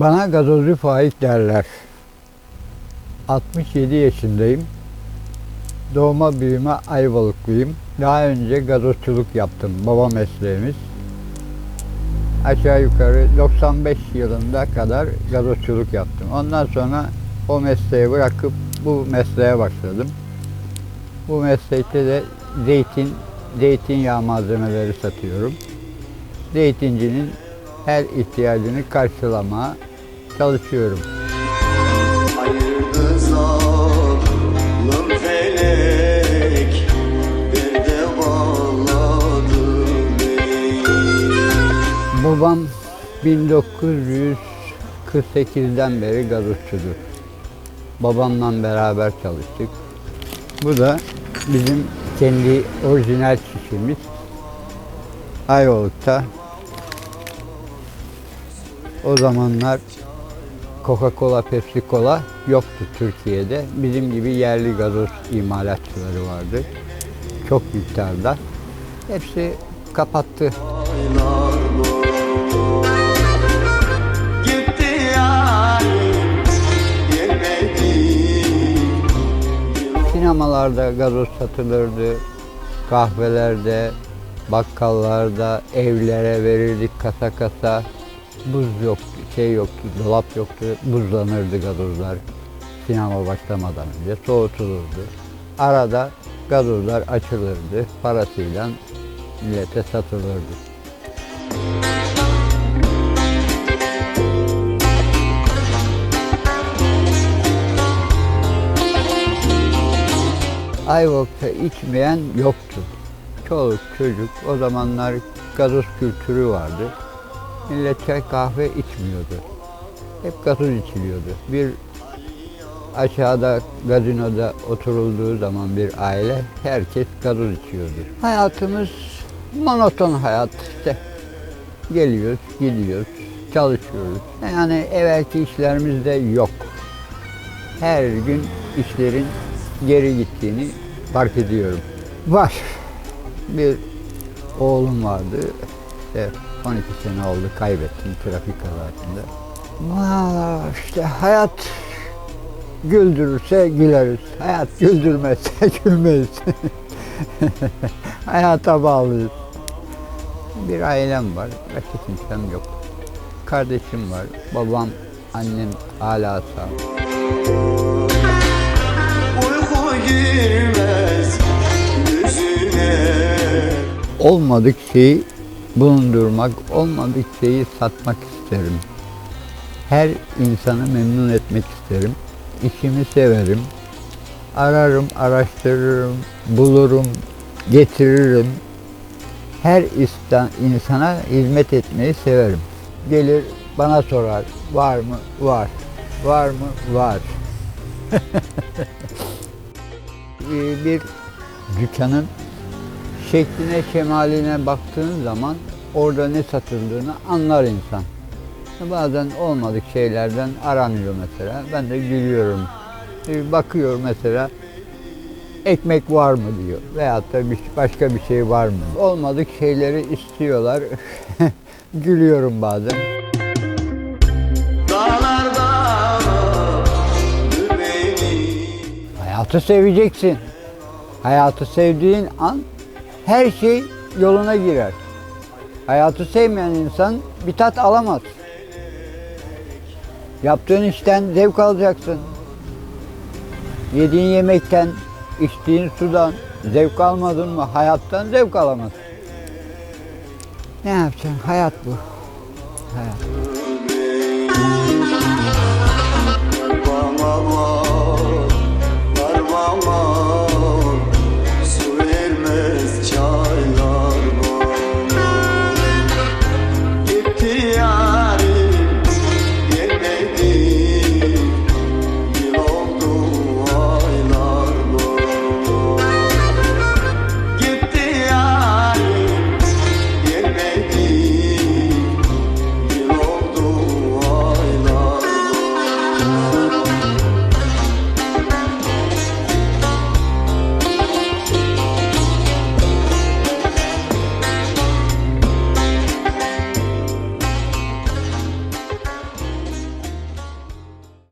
gazozcu Faik derler. 67 yaşındayım. Doğma büyüme Ayvalıklıyım. Daha önce gazozculuk yaptım. Baba mesleğimiz. Aşağı yukarı 95 yılında kadar gazozculuk yaptım. Ondan sonra o mesleği bırakıp bu mesleğe başladım. Bu meslekte de zeytin, zeytinyağı malzemeleri satıyorum. Zeytincinin her ihtiyacını karşılamaya çalışıyorum. Babam 1948'den beri gazozcudur. Babamla beraber çalıştık. Bu da bizim kendi orijinal şişimiz. Ayvalık'ta o zamanlar Coca-Cola, Pepsi Cola yoktu Türkiye'de. Bizim gibi yerli gazoz imalatçıları vardı. Çok miktarda. Hepsi kapattı. Sinemalarda gazoz satılırdı, kahvelerde, bakkallarda, evlere verirdik kasa kasa. Buz yoktu, şey yoktu, dolap yoktu, buzlanırdı gazozlar. Sinema başlamadan önce soğutulurdu. Arada gazozlar açılırdı, parasıyla millete satılırdı. Ayvalık'ta içmeyen yoktu. Çoluk çocuk o zamanlar gazoz kültürü vardı. Millet çay kahve içmiyordu. Hep gazoz içiliyordu. Bir aşağıda gazinoda oturulduğu zaman bir aile herkes gazoz içiyordu. Hayatımız monoton hayat işte. Geliyoruz, gidiyoruz, çalışıyoruz. Yani evvelki işlerimiz de yok. Her gün işlerin geri gittiğini fark ediyorum. Var. Bir oğlum vardı. İşte 12 sene oldu kaybettim trafik kazasında. Valla işte hayat güldürürse güleriz. Hayat güldürmezse gülmeyiz. Hayata bağlıyız. Bir ailem var. Başka kimsem yok. Kardeşim var. Babam, annem hala sağ. Olmadık şeyi bulundurmak, olmadık şeyi satmak isterim. Her insanı memnun etmek isterim. İşimi severim. Ararım, araştırırım, bulurum, getiririm. Her insana hizmet etmeyi severim. Gelir bana sorar, var mı? Var. Var mı? Var. Ee, bir dükkanın şekline, şemaline baktığın zaman orada ne satıldığını anlar insan. Bazen olmadık şeylerden aranıyor mesela. Ben de gülüyorum. Ee, Bakıyor mesela ekmek var mı diyor. Veyahut da bir, başka bir şey var mı? Olmadık şeyleri istiyorlar. Gülüyorum bazen. Hayatı seveceksin. Hayatı sevdiğin an her şey yoluna girer. Hayatı sevmeyen insan bir tat alamaz. Yaptığın işten zevk alacaksın. Yediğin yemekten, içtiğin sudan zevk almadın mı hayattan zevk alamazsın. Ne yapacaksın? Hayat bu. Hayat.